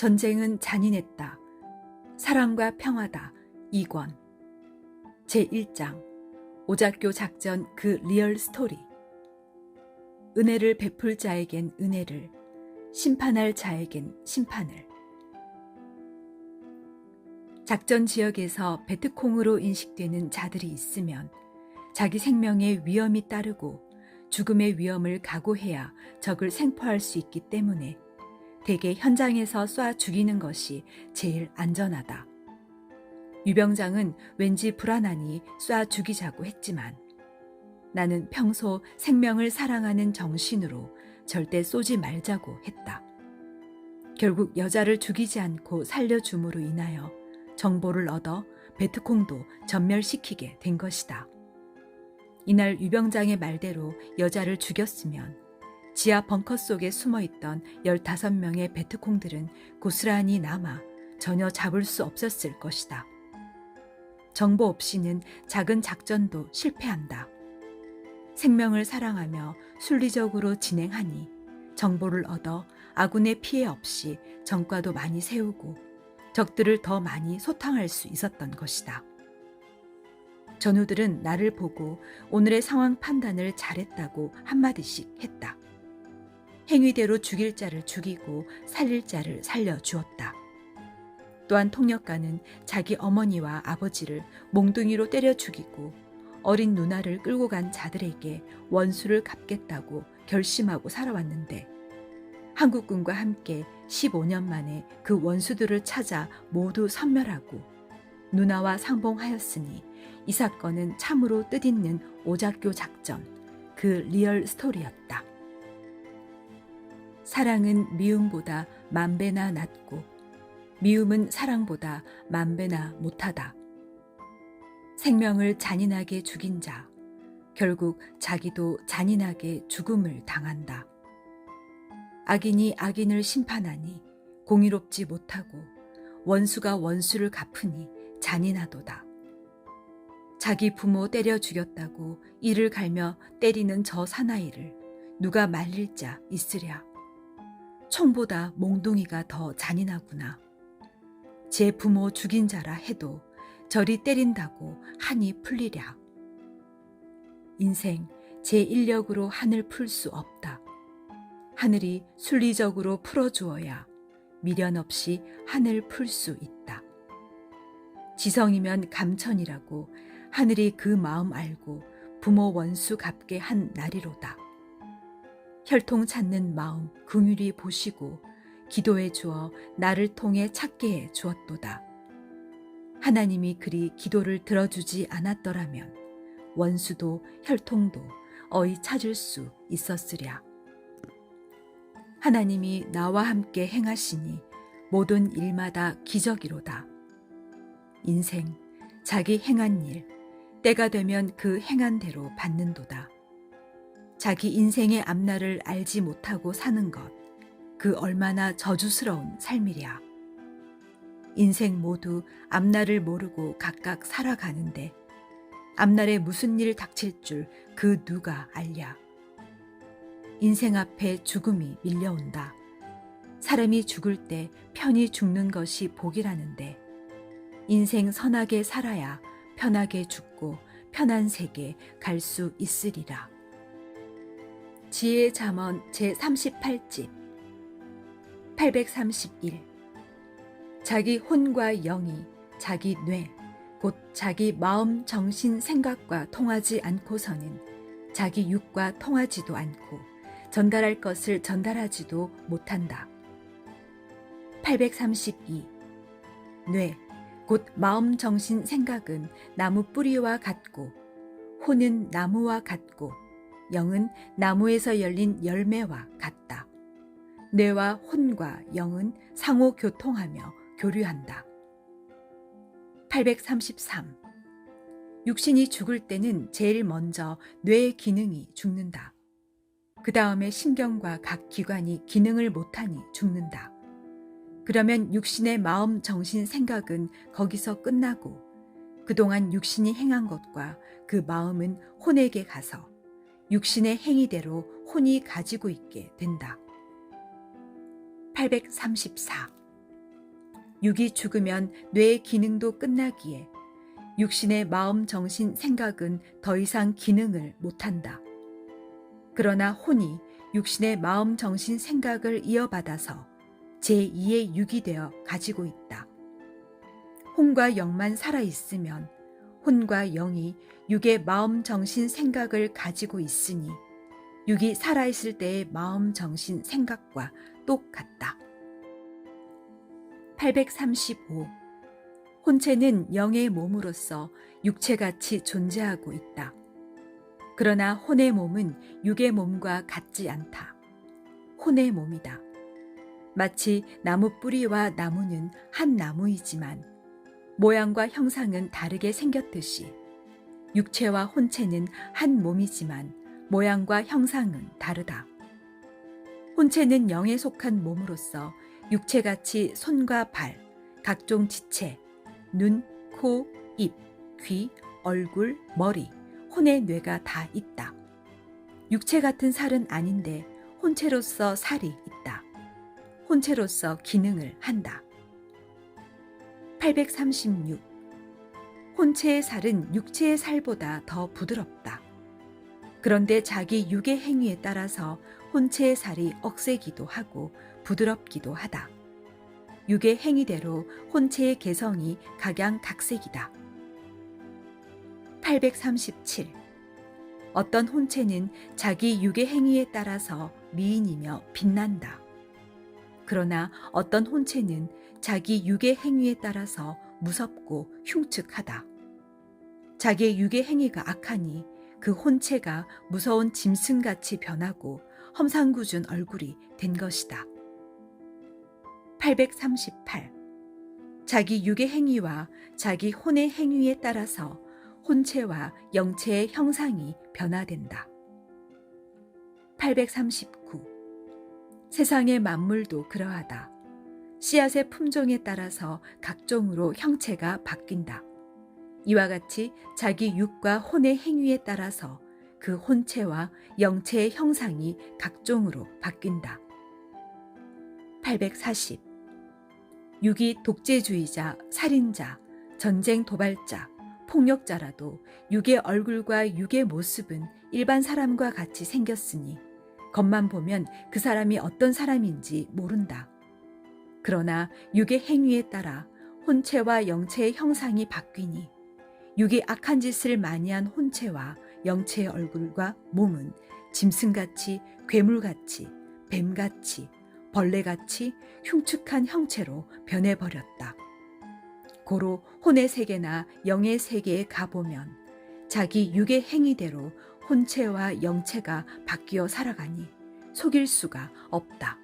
전쟁은 잔인했다. 사랑과 평화다. 2권. 제1장. 오작교 작전 그 리얼 스토리. 은혜를 베풀 자에겐 은혜를, 심판할 자에겐 심판을. 작전 지역에서 베트콩으로 인식되는 자들이 있으면 자기 생명에 위험이 따르고 죽음의 위험을 각오해야 적을 생포할 수 있기 때문에 대개 현장에서 쏴 죽이는 것이 제일 안전하다. 유병장은 왠지 불안하니 쏴 죽이자고 했지만 나는 평소 생명을 사랑하는 정신으로 절대 쏘지 말자고 했다. 결국 여자를 죽이지 않고 살려줌으로 인하여 정보를 얻어 베트콩도 전멸시키게 된 것이다. 이날 유병장의 말대로 여자를 죽였으면 지하 벙커 속에 숨어 있던 15명의 베트콩들은 고스란히 남아 전혀 잡을 수 없었을 것이다. 정보 없이는 작은 작전도 실패한다. 생명을 사랑하며 순리적으로 진행하니 정보를 얻어 아군의 피해 없이 전과도 많이 세우고 적들을 더 많이 소탕할 수 있었던 것이다. 전우들은 나를 보고 오늘의 상황 판단을 잘했다고 한마디씩 했다. 행위대로 죽일 자를 죽이고 살릴 자를 살려 주었다. 또한 통역가는 자기 어머니와 아버지를 몽둥이로 때려 죽이고 어린 누나를 끌고 간 자들에게 원수를 갚겠다고 결심하고 살아왔는데 한국군과 함께 15년 만에 그 원수들을 찾아 모두 섬멸하고 누나와 상봉하였으니 이 사건은 참으로 뜻있는 오작교 작전, 그 리얼 스토리였다. 사랑은 미움보다 만 배나 낫고 미움은 사랑보다 만 배나 못하다. 생명을 잔인하게 죽인 자, 결국 자기도 잔인하게 죽음을 당한다. 악인이 악인을 심판하니 공의롭지 못하고 원수가 원수를 갚으니 잔인하도다. 자기 부모 때려 죽였다고 이를 갈며 때리는 저 사나이를 누가 말릴 자 있으랴. 총보다 몽둥이가 더 잔인하구나. 제 부모 죽인 자라 해도 저리 때린다고 한이 풀리랴. 인생 제 인력으로 한을 풀 수 없다. 하늘이 순리적으로 풀어주어야 미련 없이 한을 풀 수 있다. 지성이면 감천이라고 하늘이 그 마음 알고 부모 원수 갚게 한 날이로다. 혈통 찾는 마음 긍휼히 보시고 기도해 주어 나를 통해 찾게 해 주었도다. 하나님이 그리 기도를 들어주지 않았더라면 원수도 혈통도 어이 찾을 수 있었으랴. 하나님이 나와 함께 행하시니 모든 일마다 기적이로다. 인생, 자기 행한 일, 때가 되면 그 행한 대로 받는도다. 자기 인생의 앞날을 알지 못하고 사는 것, 그 얼마나 저주스러운 삶이랴. 인생 모두 앞날을 모르고 각각 살아가는데 앞날에 무슨 일 닥칠 줄 그 누가 알랴. 인생 앞에 죽음이 밀려온다. 사람이 죽을 때 편히 죽는 것이 복이라는데 인생 선하게 살아야 편하게 죽고 편한 세계 갈 수 있으리라. 지혜 잠언 제 38집 831 자기 혼과 영이 자기 뇌, 곧 자기 마음, 정신, 생각과 통하지 않고서는 자기 육과 통하지도 않고 전달할 것을 전달하지도 못한다. 832. 뇌, 곧 마음, 정신, 생각은 나무 뿌리와 같고, 혼은 나무와 같고, 영은 나무에서 열린 열매와 같다. 뇌와 혼과 영은 상호 교통하며 교류한다. 833. 육신이 죽을 때는 제일 먼저 뇌의 기능이 죽는다. 그 다음에 신경과 각 기관이 기능을 못하니 죽는다. 그러면 육신의 마음, 정신, 생각은 거기서 끝나고 그동안 육신이 행한 것과 그 마음은 혼에게 가서 육신의 행위대로 혼이 가지고 있게 된다. 834. 육이 죽으면 뇌의 기능도 끝나기에 육신의 마음, 정신, 생각은 더 이상 기능을 못한다. 그러나 혼이 육신의 마음, 정신, 생각을 이어받아서 제2의 육이 되어 가지고 있다. 혼과 영만 살아있으면 혼과 영이 육의 마음, 정신, 생각을 가지고 있으니 육이 살아있을 때의 마음, 정신, 생각과 똑같다. 835. 혼체는 영의 몸으로서 육체같이 존재하고 있다. 그러나 혼의 몸은 육의 몸과 같지 않다. 혼의 몸이다. 마치 나무 뿌리와 나무는 한 나무이지만 모양과 형상은 다르게 생겼듯이 육체와 혼체는 한 몸이지만 모양과 형상은 다르다. 혼체는 영에 속한 몸으로서 육체같이 손과 발, 각종 지체, 눈, 코, 입, 귀, 얼굴, 머리, 혼의 뇌가 다 있다. 육체 같은 살은 아닌데 혼체로서 살이 있다. 혼체로서 기능을 한다. 836. 혼체의 살은 육체의 살보다 더 부드럽다. 그런데 자기 육의 행위에 따라서 혼체의 살이 억세기도 하고 부드럽기도 하다. 육의 행위대로 혼체의 개성이 각양각색이다. 837. 어떤 혼체는 자기 육의 행위에 따라서 미인이며 빛난다. 그러나 어떤 혼체는 자기 육의 행위에 따라서 무섭고 흉측하다. 자기의 육의 행위가 악하니 그 혼체가 무서운 짐승같이 변하고 험상궂은 얼굴이 된 것이다. 838. 자기 육의 행위와 자기 혼의 행위에 따라서 혼체와 영체의 형상이 변화된다. 839. 세상의 만물도 그러하다. 씨앗의 품종에 따라서 각종으로 형체가 바뀐다. 이와 같이 자기 육과 혼의 행위에 따라서 그 혼체와 영체의 형상이 각종으로 바뀐다. 840. 육이 독재주의자, 살인자, 전쟁 도발자, 폭력자라도 육의 얼굴과 육의 모습은 일반 사람과 같이 생겼으니 겉만 보면 그 사람이 어떤 사람인지 모른다. 그러나 육의 행위에 따라 혼체와 영체의 형상이 바뀌니 육이 악한 짓을 많이 한 혼체와 영체의 얼굴과 몸은 짐승같이 괴물같이 뱀같이 벌레같이 흉측한 형체로 변해버렸다. 고로 혼의 세계나 영의 세계에 가보면 자기 육의 행위대로 혼체와 영체가 바뀌어 살아가니 속일 수가 없다.